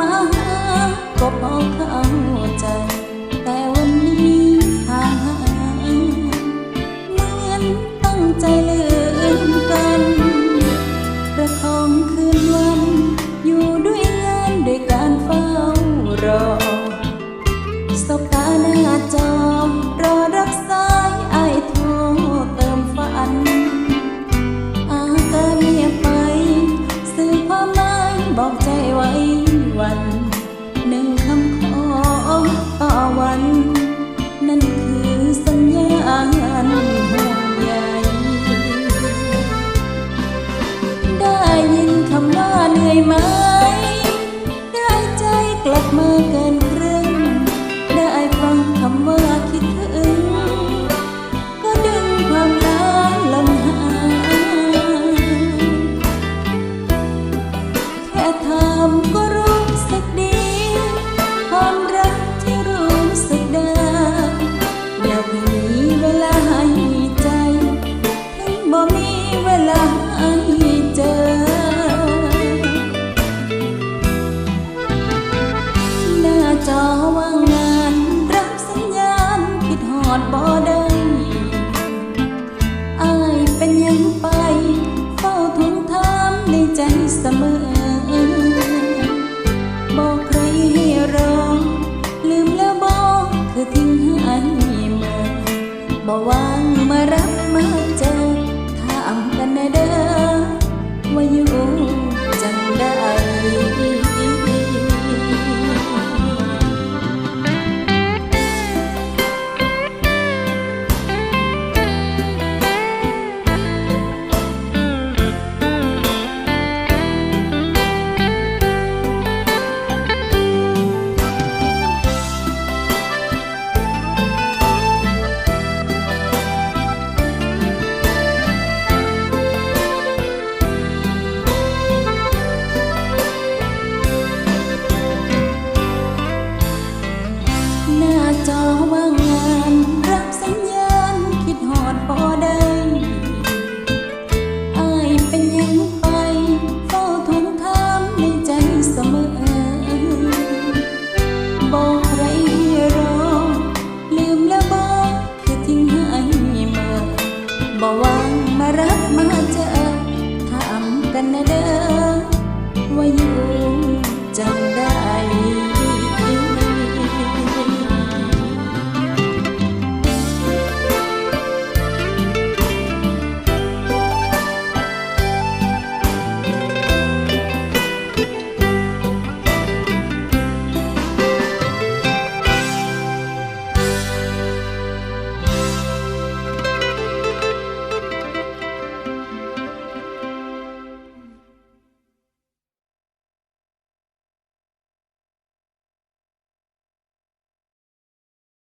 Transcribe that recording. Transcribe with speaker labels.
Speaker 1: มาก็พอเข้าใจ แต่วันนี้ห่างหายเหมือนตั้งใจเลื่อนกันประคองคืนวัน อยู่ด้วยงานด้วยการเฝ้ารอสบตาหน้าจอรอรักษา มีเวลาให้เจอ หน้าจอว่างงาน รับสัญญาณคิดหอดบอด หน้าจอว่างงานรับสัญญา